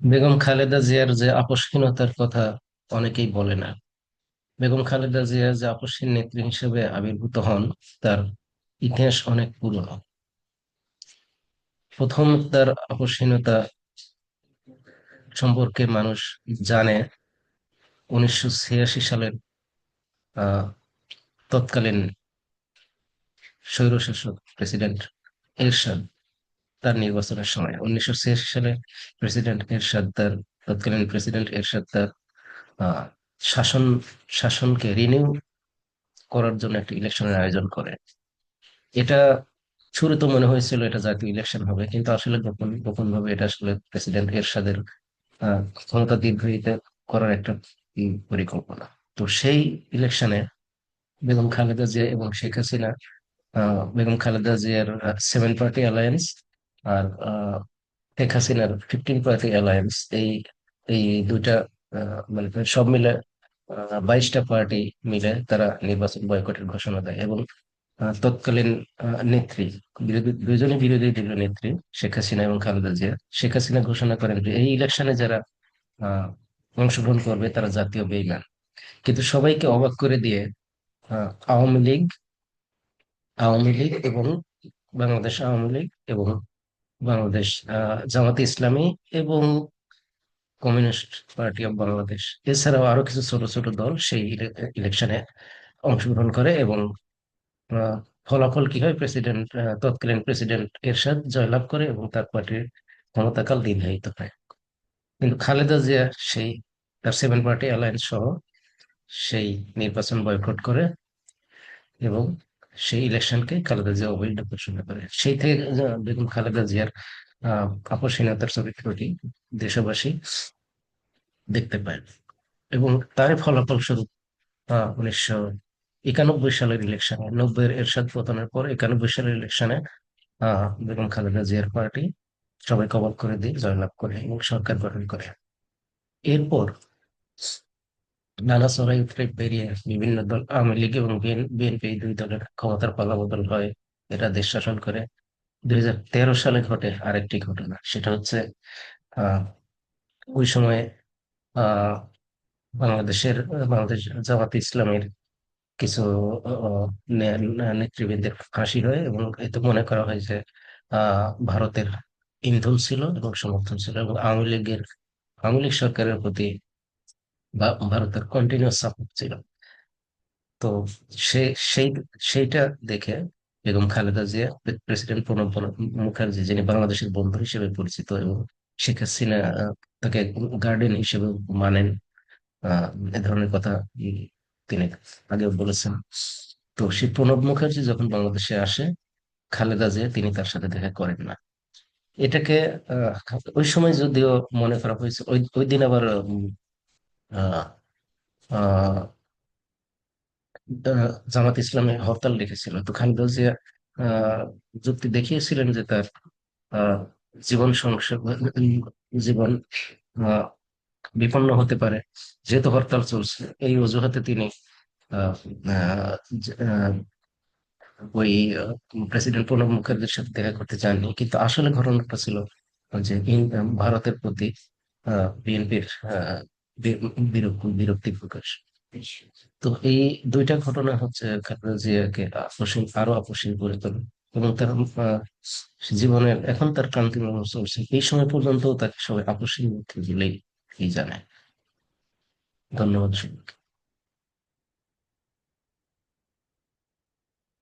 বেগম খালেদা জিয়ার যে আপসহীনতার কথা অনেকেই বলে না। বেগম খালেদা জিয়া যে আপসহীন নেত্রী হিসেবে আবির্ভূত হন, তার ইতিহাস অনেক পুরনো। প্রথম তার আপসহীনতা সম্পর্কে মানুষ জানে উনিশশো ছিয়াশি সালের তৎকালীন স্বৈরশাসক প্রেসিডেন্ট এরশাদ। তার নির্বাচনের সময়, উনিশশো ছিয়াশি সালে প্রেসিডেন্ট এরশাদ তার তৎকালীন প্রেসিডেন্ট এরশাদ তার শাসন, শাসনকে রিনিউ করার জন্য একটা ইলেকশনের আয়োজন করে। এটা শুরু তো মনে হয়েছিল এটা জাতীয় ইলেকশন হবে, কিন্তু আসলে গোপন গোপন ভাবে এটা আসলে প্রেসিডেন্ট এরশাদের ক্ষমতা দীর্ঘায়িত করার একটা পরিকল্পনা। তো সেই ইলেকশনে বেগম খালেদা জিয়া এবং শেখ হাসিনা বেগম খালেদা জিয়ার সেভেন পার্টি অ্যালায়েন্স আর শেখ হাসিনার ফিফটিন পার্টি অ্যালায়েন্স এই এই দুইটা মানে সব মিলে বাইশটা পার্টি মিলে তারা নির্বাচন বয়কটের ঘোষণা দেয় এবং তৎকালীন নেত্রী, বিরোধী, দুইজনই বিরোধী দলীয় নেত্রী, শেখ হাসিনা এবং খালেদা জিয়া। শেখ হাসিনা ঘোষণা করেন যে এই ইলেকশনে যারা অংশগ্রহণ করবে তারা জাতীয় বেইমান। কিন্তু সবাইকে অবাক করে দিয়ে আওয়ামী লীগ আওয়ামী লীগ এবং বাংলাদেশ আওয়ামী লীগ এবং বাংলাদেশ জামাতে ইসলামী এবং কমিউনিস্ট পার্টি অফ বাংলাদেশ। এছাড়াও আরও কিছু ছোট ছোট দল সেই ইলেকশনে অংশগ্রহণ করে এবং ফলাফল কি হয় প্রেসিডেন্ট তৎকালীন প্রেসিডেন্ট এরশাদ জয়লাভ করে এবং তার পার্টির ক্ষমতাকাল দীর্ঘায়িত হয়। কিন্তু খালেদা জিয়া সেই, তার সেভেন পার্টি অ্যালায়েন্স সহ সেই নির্বাচন বয়কট করে এবং সেই ইলেকশনকে খালেদা জিয়া অবৈধ ঘোষণা করে। সেই থেকে বেগম খালেদা জিয়ার, আহ, আপসহীনতার চরিত্রটি দেশবাসী দেখতে পায়। এবং তার ফলাফল স্বরূপ উনিশশো একানব্বই সালের ইলেকশনে নব্বই এরশাদ পতনের পর একানব্বই সালের ইলেকশনে আহ বেগম খালেদা জিয়ার পার্টি সবাই কবল করে দিয়ে জয়লাভ করে এবং সরকার গঠন করে। এরপর নানা চড়াই উতরে পেরিয়ে বিভিন্ন দল আওয়ামী লীগ এবং বিএনপি দুই দলের ক্ষমতার পালাবদল হয় এরা দেশ শাসন করে। দুই হাজার তেরো সালে ঘটে আরেকটি ঘটনা, সেটা হচ্ছে ওই সময়ে বাংলাদেশের, বাংলাদেশ জামাত ইসলামের কিছু নেতৃবৃন্দের ফাঁসি হয় এবং এতে মনে করা হয় যে ভারতের ইন্ধন ছিল এবং সমর্থন ছিল এবং আওয়ামী লীগের, আওয়ামী লীগ সরকারের প্রতি বা- ভারতের কন্টিনিউয়াস সাপোর্ট ছিল। তো সে, সেই, সেইটা দেখে বেগম খালেদা জিয়া প্রেসিডেন্ট প্রণব মুখার্জি, যিনি বাংলাদেশের বন্ধু হিসেবে পরিচিত এবং শেখ হাসিনা তাকে গার্ডেন হিসেবে মানেন এ ধরনের কথা তিনি আগেও বলেছেন। তো সেই প্রণব মুখার্জি যখন বাংলাদেশে আসে, খালেদা জিয়া তিনি তার সাথে দেখা করেন না। এটাকে ওই সময় যদিও মনে করা হয়েছে, ওই দিন আবার জামাত ইসলামে হরতাল ডেকেছিল। তো খালেদা জিয়া যুক্তি দেখিয়েছিলেন যে তার জীবন সংসার জীবন বিপন্ন হতে পারে। যেহেতু হরতাল চলছে, এই অজুহাতে তিনি ওই প্রেসিডেন্ট প্রণব মুখার্জির সাথে দেখা করতে চাননি কিন্তু আসলে ঘটনাটা ছিল যে ভারতের প্রতি বিএনপির বিরক্তি প্রকাশ। তো এই দুইটা ঘটনা হচ্ছে জিয়াকে আপসীন, আরও আপসীন করে তোলে এবং তার জীবনের এখন তার ক্রান্তি চলছে। এই সময় পর্যন্ত তাকে সবাই আপসীন বলেই জানে। ধন্যবাদ সবাইকে।